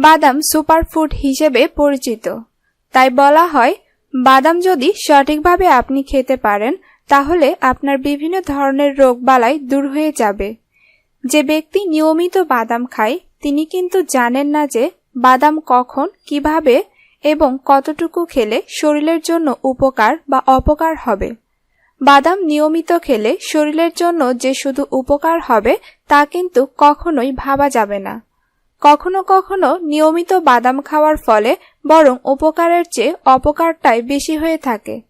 বাদাম সুপারফুড হিসেবে পরিচিত। তাই বলা হয়, বাদাম যদি সঠিকভাবে আপনি খেতে পারেন, তাহলে আপনার বিভিন্ন ধরনের রোগবালাই দূর হয়ে যাবে। যে ব্যক্তি নিয়মিত বাদাম খায়, তিনি কিন্তু জানেন না যে বাদাম কখন, কীভাবে এবং কতটুকু খেলে শরীরের জন্য উপকার বা অপকার হবে। বাদাম নিয়মিত খেলে শরীরের জন্য যে শুধু উপকার হবে, তা কিন্তু কখনোই ভাবা যাবে না। কখনো কখনো নিয়মিত বাদাম খাওয়ার ফলে বরং উপকারের চেয়ে অপকারটাই বেশি হয়ে থাকে।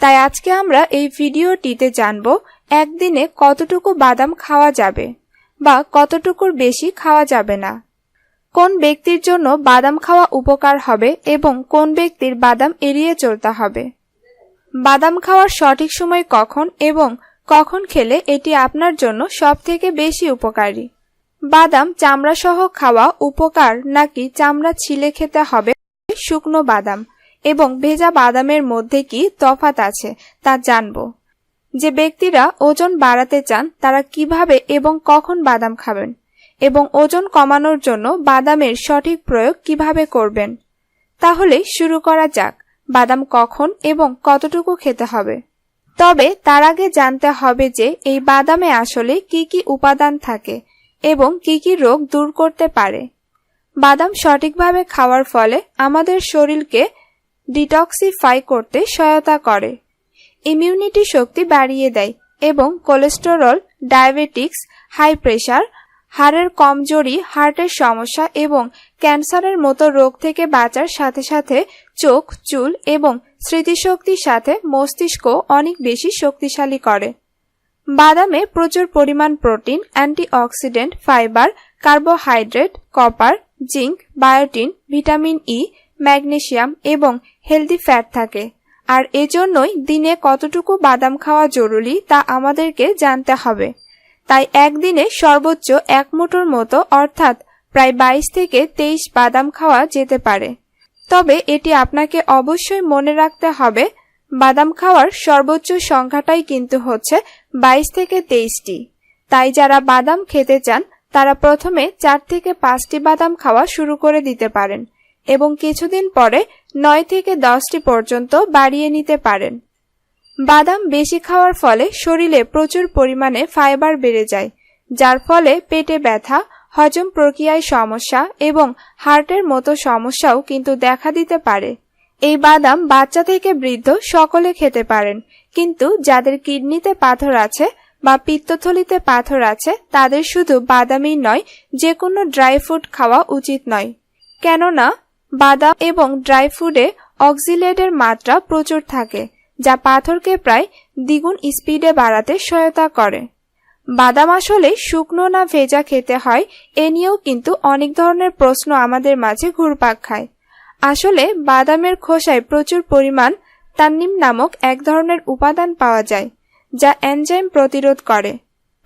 তাই আজকে আমরা এই ভিডিওটিতে জানব একদিনে কতটুকু বাদাম খাওয়া যাবে বা কতটুকুর বেশি খাওয়া যাবে না। কোন ব্যক্তির জন্য বাদাম খাওয়া উপকার হবে এবং কোন ব্যক্তির বাদাম এড়িয়ে চলতে হবে? বাদাম খাওয়ার সঠিক সময় কখন এবং কখন খেলে এটি আপনার জন্য সবথেকে বেশি উপকারী? বাদাম চামড়া সহ খাওয়া উপকার নাকি চামড়া ছিলে খেতে হবে? শুকনো বাদাম এবং ভেজা বাদামের মধ্যে কি তফাত আছে তা জানব। যে ব্যক্তিরা ওজন বাড়াতে চান, তারা কীভাবে এবং কখন বাদাম খাবেন? এবং ওজন কমানোর জন্য বাদামের সঠিক প্রয়োগ কীভাবে করবেন? তাহলে শুরু করা যাক। বাদাম কখন এবং কতটুকু খেতে হবে? তবে তার আগে জানতে হবে যে এই বাদামে আসলে কি কি উপাদান থাকে এবং কি কি রোগ দূর করতে পারে। বাদাম সঠিকভাবে খাওয়ার ফলে আমাদের শরীরকে ডিটক্সিফাই করতে সহায়তা করে। ইমিউনিটি শক্তি বাড়িয়ে দেয় এবং কোলেস্টেরল, ডায়াবেটিক্স, হাই প্রেশার, হাড়ের কমজোরি, হার্টের সমস্যা এবং ক্যান্সারের মতো রোগ থেকে বাঁচার সাথে সাথে চোখ, চুল এবং স্মৃতিশক্তির সাথে মস্তিষ্ক অনেক বেশি শক্তিশালী করে। বাদামে প্রচুর পরিমাণ protein, antioxidant, fibre, carbohydrate, copper, zinc, biotin, vitamin E magnesium এবং হেলদি ফ্যাট থাকে। আর এজন্যই দিনে কতটুকু বাদাম খাওয়া জরুরি তা আমাদেরকে জানতে হবে। তাই একদিনে সর্বোচ্চ এক মুঠোর মতো, অর্থাৎ প্রায় বাইশ থেকে তেইশ বাদাম খাওয়া যেতে পারে। তবে এটি আপনাকে অবশ্যই মনে রাখতে হবে বাদাম খাওয়ার সর্বোচ্চ সংখ্যাটাই কিন্তু হচ্ছে বাইশ থেকে তেইশটি। তাই যারা বাদাম খেতে চান, তারা প্রথমে চার থেকে পাঁচটি বাদাম খাওয়া শুরু করে দিতে পারেন এবং কিছুদিন পরে নয় থেকে দশটি পর্যন্ত বাড়িয়ে নিতে পারেন। বাদাম বেশি খাওয়ার ফলে শরীরে প্রচুর পরিমাণে ফাইবার বেড়ে যায়, যার ফলে পেটে ব্যথা, হজম প্রক্রিয়ায় সমস্যা এবং হার্টের মতো সমস্যাও কিন্তু দেখা দিতে পারে। এই বাদাম বাচ্চা থেকে বৃদ্ধ সকলে খেতে পারেন। কিন্তু যাদের কিডনিতে পাথর আছে বা পিত্তথলিতে পাথর আছে, তাদের শুধু বাদামই নয় যে কোনো ড্রাই ফ্রুট খাওয়া উচিত নয়। কেননা, বাদাম এবং ড্রাই ফ্রুটে অক্সিলেটের মাত্রা প্রচুর থাকে, যা পাথরকে প্রায় দ্বিগুণ স্পিডে বাড়াতে সহায়তা করে। বাদাম আসলে শুকনো না ভেজা খেতে হয়, এ নিয়েও কিন্তু অনেক ধরনের প্রশ্ন আমাদের মাঝে ঘুরপাক খায়। আসলে বাদামের খোসায় প্রচুর পরিমাণ তান্নিম নামক এক ধরনের উপাদান পাওয়া যায়, যা এনজাইম প্রতিরোধ করে।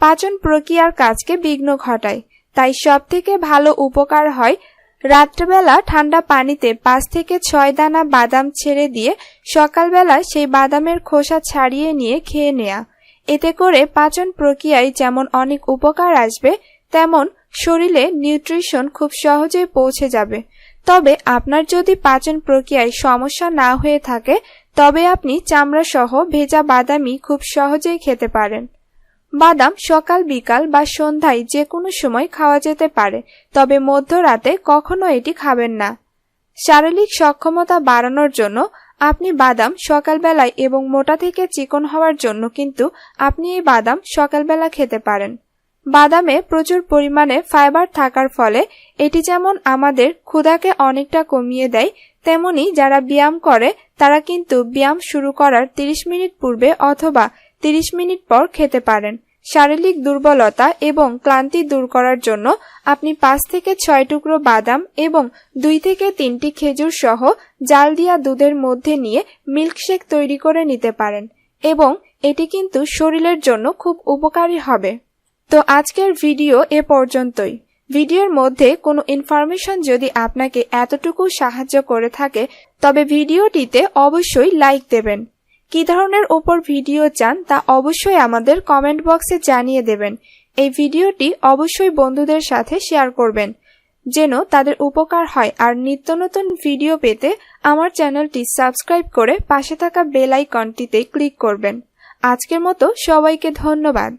পাচন প্রক্রিয়ার কাজকে বিঘ্ন ঘটায়, তাই সব থেকে ভালো উপকার হয় রাত্রেবেলা ঠান্ডা পানিতে পাঁচ থেকে ছয় দানা বাদাম ছেড়ে দিয়ে সকালবেলা সেই বাদামের খোসা ছাড়িয়ে নিয়ে খেয়ে নেয়া। এতে করে পাচন প্রক্রিয়ায় যেমন অনেক উপকার আসবে, তেমন শরীরে নিউট্রিশন খুব সহজেই পৌঁছে যাবে। তবে আপনার যদি পাচন প্রক্রিয়ায় সমস্যা না হয়ে থাকে, তবে আপনি চামড়া সহ ভেজা বাদামই খুব সহজেই খেতে পারেন। বাদাম সকাল, বিকাল বা সন্ধ্যায় যে কোনো সময় খাওয়া যেতে পারে, তবে মধ্যরাতে কখনো এটি খাবেন না। শারীরিক সক্ষমতা বাড়ানোর জন্য আপনি বাদাম সকালবেলায় এবং মোটা থেকে চিকন হওয়ার জন্য কিন্তু আপনি এই বাদাম সকালবেলা খেতে পারেন। বাদামে প্রচুর পরিমাণে ফাইবার থাকার ফলে এটি যেমন আমাদের ক্ষুধাকে অনেকটা কমিয়ে দেয়, তেমনি যারা ব্যায়াম করে, তারা কিন্তু ব্যায়াম শুরু করার 30 মিনিট পূর্বে অথবা 30 মিনিট পর খেতে পারেন। শারীরিক দুর্বলতা এবং ক্লান্তি দূর করার জন্য আপনি পাঁচ থেকে ছয় টুকরো বাদাম এবং দুই থেকে তিনটি খেজুর সহ জাল দিয়া দুধের মধ্যে নিয়ে মিল্কশেক তৈরি করে নিতে পারেন এবং এটি কিন্তু শরীরের জন্য খুব উপকারী হবে। তো আজকের ভিডিও এ পর্যন্তই। ভিডিওর মধ্যে কোনো ইনফরমেশন যদি আপনাকে এতটুকু সাহায্য করে থাকে, তবে ভিডিওটিতে অবশ্যই লাইক দেবেন। কি ধরনের ওপর ভিডিও চান তা অবশ্যই আমাদের কমেন্ট বক্সে জানিয়ে দেবেন। এই ভিডিওটি অবশ্যই বন্ধুদের সাথে শেয়ার করবেন, যেন তাদের উপকার হয়। আর নিত্য নতুন ভিডিও পেতে আমার চ্যানেলটি সাবস্ক্রাইব করে পাশে থাকা বেল আইকনটিতে ক্লিক করবেন। আজকের মতো সবাইকে ধন্যবাদ।